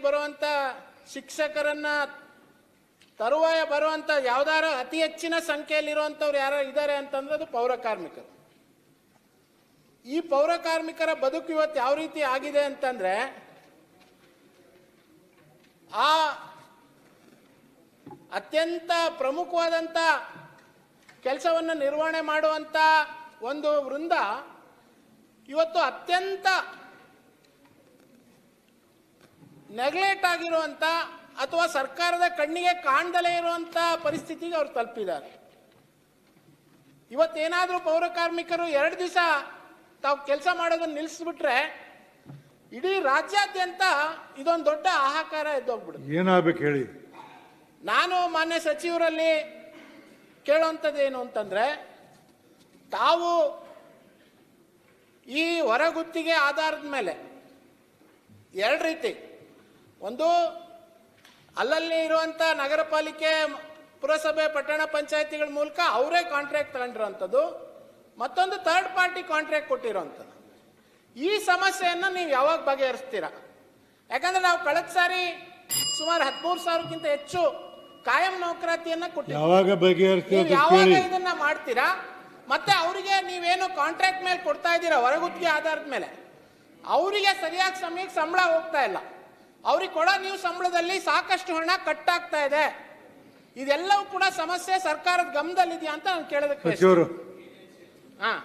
ಬರುವಂತ ಶಿಕ್ಷಕರನ್ನ ತರುವಾಯ ಬರುವಂತ ಯಾವ್ದಾರ ಅತಿ ಹೆಚ್ಚಿನ ಸಂಖ್ಯೆಯಲ್ಲಿರುವಂತವ್ರು ಯಾರು ಇದ್ದಾರೆ ಅಂತಂದ್ರೆ ಅದು ಪೌರ ಕಾರ್ಮಿಕರು. ಈ ಪೌರ ಕಾರ್ಮಿಕರ ಬದುಕು ಇವತ್ತು ಯಾವ ರೀತಿ ಆಗಿದೆ ಅಂತಂದ್ರೆ ಆ ಅತ್ಯಂತ ಪ್ರಮುಖವಾದಂತ ಕೆಲಸವನ್ನು ನಿರ್ವಹಣೆ ಮಾಡುವಂತ ಒಂದು ವೃಂದ ಇವತ್ತು ಅತ್ಯಂತ ನೆಗ್ಲೆಕ್ಟ್ ಆಗಿರುವಂತ ಅಥವಾ ಸರ್ಕಾರದ ಕಣ್ಣಿಗೆ ಕಾಣ್ದಲೇ ಇರುವಂತ ಪರಿಸ್ಥಿತಿಗೆ ಅವ್ರು ತಲುಪಿದ್ದಾರೆ. ಇವತ್ತೇನಾದರೂ ಪೌರ ಕಾರ್ಮಿಕರು ಎರಡು ದಿವಸ ತಾವು ಕೆಲಸ ಮಾಡೋದನ್ನ ನಿಲ್ಲಿಸ್ಬಿಟ್ರೆ ಇಡೀ ರಾಜ್ಯಾದ್ಯಂತ ಇದೊಂದು ದೊಡ್ಡ ಆಹಾಕಾರ ಎದ್ದೋಗ್ಬಿಡುತ್ತೆ. ಏನಾಗಬೇಕು ಹೇಳಿ? ನಾನು ಮಾನ್ಯ ಸಚಿವರಲ್ಲಿ ಕೇಳುವಂಥದ್ದು ಏನು ಅಂತಂದ್ರೆ ತಾವು ಈ ಹೊರಗುತ್ತಿಗೆ ಆಧಾರದ ಮೇಲೆ ಎರಡು ರೀತಿ ಒಂದು ಅಲ್ಲಲ್ಲಿ ಇರುವಂಥ ನಗರ ಪಾಲಿಕೆ ಪುರಸಭೆ ಪಟ್ಟಣ ಪಂಚಾಯತಿಗಳ ಮೂಲಕ ಅವರೇ ಕಾಂಟ್ರಾಕ್ಟ್ ತಗೊಂಡಿರೋಂಥದ್ದು ಮತ್ತೊಂದು ಥರ್ಡ್ ಪಾರ್ಟಿ ಕಾಂಟ್ರಾಕ್ಟ್ ಕೊಟ್ಟಿರೋಂಥದ್ದು ಈ ಸಮಸ್ಯೆಯನ್ನು ನೀವು ಯಾವಾಗ ಬಗೆಹರಿಸ್ತೀರಾ? ಯಾಕಂದ್ರೆ ನಾವು ಕಳೆದ ಸಾರಿ ಸುಮಾರು ಹದಿಮೂರು ಸಾವಿರಕ್ಕಿಂತ ಹೆಚ್ಚು ಕಾಯಂ ನೌಕರಾತಿಯನ್ನ ಕೊಟ್ಟಿದ್ದೀವಿ. ಯಾವಾಗ ಇದನ್ನ ಮಾಡ್ತೀರಾ? ಮತ್ತೆ ಅವರಿಗೆ ನೀವೇನು ಕಾಂಟ್ರಾಕ್ಟ್ ಮೇಲೆ ಕೊಡ್ತಾ ಇದ್ದೀರಾ? ಹೊರಗುತ್ತಿಗೆ ಆಧಾರದ ಮೇಲೆ. ಅವರಿಗೆ ಸರಿಯಾದ ಸಮಯಕ್ಕೆ ಸಂಬಳ ಹೋಗ್ತಾ ಇಲ್ಲ. ಅವ್ರಿಗೆ ಕೊಡ ನೀವು ಸಂಬಳದಲ್ಲಿ ಸಾಕಷ್ಟು ಹಣ ಕಟ್ ಆಗ್ತಾ ಇದೆ. ಇದೆಲ್ಲವೂ ಕೂಡ ಸಮಸ್ಯೆ ಸರ್ಕಾರದ ಗಮನದಲ್ಲಿದೆಯಾ ಅಂತ ನಾನು ಕೇಳೋದಕ್ಕೆ ಹಾ.